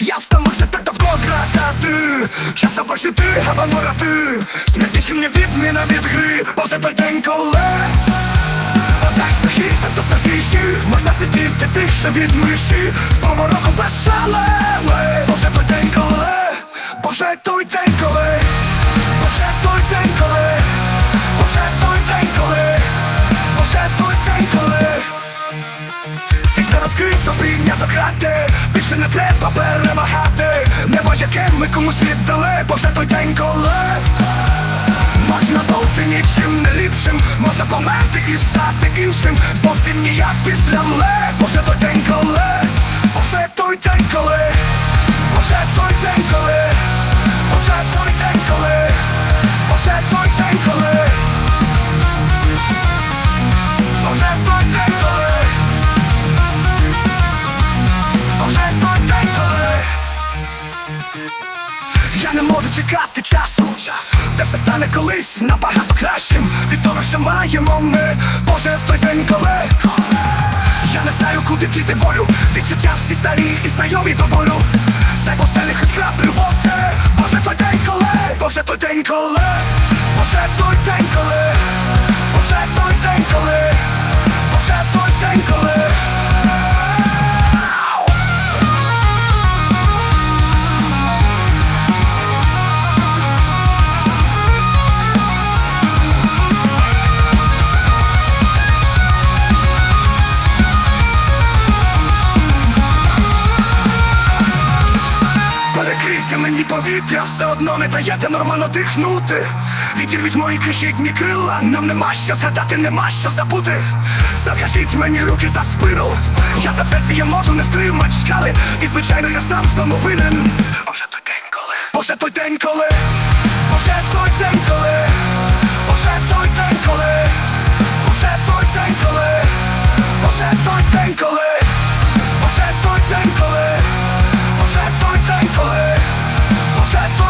Я втомився так довго гратати Час обожити або морати Смерть мені відміна від гри. Бо вже той день, коли сидіти від миші Помороку без шалеми Бо той день, коли Бо вже той день, коли Бо вже той день, коли Бо вже той день, коли Бо вже той день, коли. Світ розкрито прийнято грати Більше не треба перемагати. Небо яке ми комусь віддали Бо вже той день, коли. Можна бути нічим не ліпшим Можна померти і стати іншим. Зовсім ніяк після ле Боже той день, коли? Боже той день, коли? Боже той день, коли? Боже той день, коли? Боже той не можу чекати часу. Те все стане колись набагато кращим. Від того, що маємо ми. Боже, той день, коли Я не знаю, куди діти волю. Відчуття всі старі і знайомі до болю. Дай постелі хоч краплю води. Боже, той день, коли Боже, той день, коли Боже, той день, коли Перекрийте мені повітря, все одно не даєте нормально дихнути. Відірвіть мої крихітні крила, нам нема що згадати, нема що забути. Зав'яжіть мені руки за спину. Я за це сіє можу не втримать шкали. І звичайно я сам в тому винен. Боже той день, коли Боже той день, коли Боже той день, коли Боже той день, коли Боже той день, коли Боже той день, коли tried